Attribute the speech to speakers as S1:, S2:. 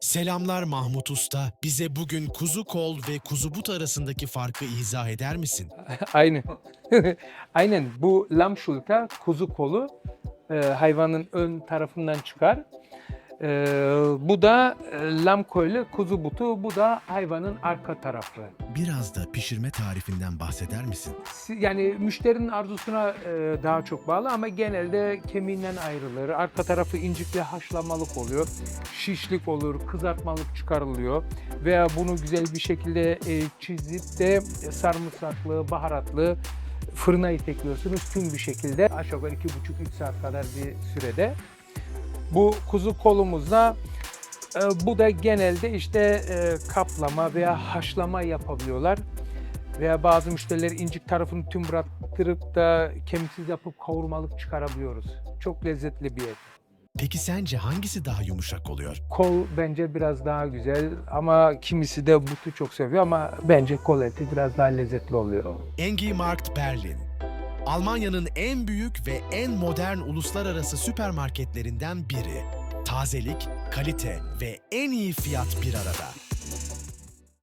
S1: Selamlar Mahmut Usta. Bize bugün kuzu kol ve kuzu but arasındaki farkı izah eder misin?
S2: Aynen. Aynen. Bu lam şulka kuzu kolu e, hayvanın ön tarafından çıkar. E, bu da e, lam koylu kuzu butu. Bu da hayvanın arka tarafı.
S1: Biraz da pişirme tarifinden bahseder misin?
S2: Si- Yani müşterinin arzusuna e, daha çok bağlı ama genelde kemiğinden ayrılır. Arka tarafı incikli haşlamalık oluyor. Şişlik olur, kızartmalık çıkarılıyor. Veya bunu güzel bir şekilde e, çizip de e, sarımsaklı, baharatlı fırına itekliyorsunuz tüm bir şekilde. Aşağı yukarı 2,5-3 saat kadar bir sürede. Bu kuzu kolumuzda e, bu da genelde işte e, kaplama veya haşlama yapabiliyorlar. Veya bazı müşteriler incik tarafını tüm bıraktırıp da kemiksiz yapıp kavurmalık çıkarabiliyoruz. Çok lezzetli bir et.
S1: Peki sence hangisi daha yumuşak oluyor?
S2: Kol bence biraz daha güzel ama kimisi de butu çok seviyor ama bence kol eti biraz daha lezzetli oluyor.
S1: Engi Markt Berlin. Almanya'nın en büyük ve en modern uluslararası süpermarketlerinden biri. Tazelik, kalite ve en iyi fiyat bir arada.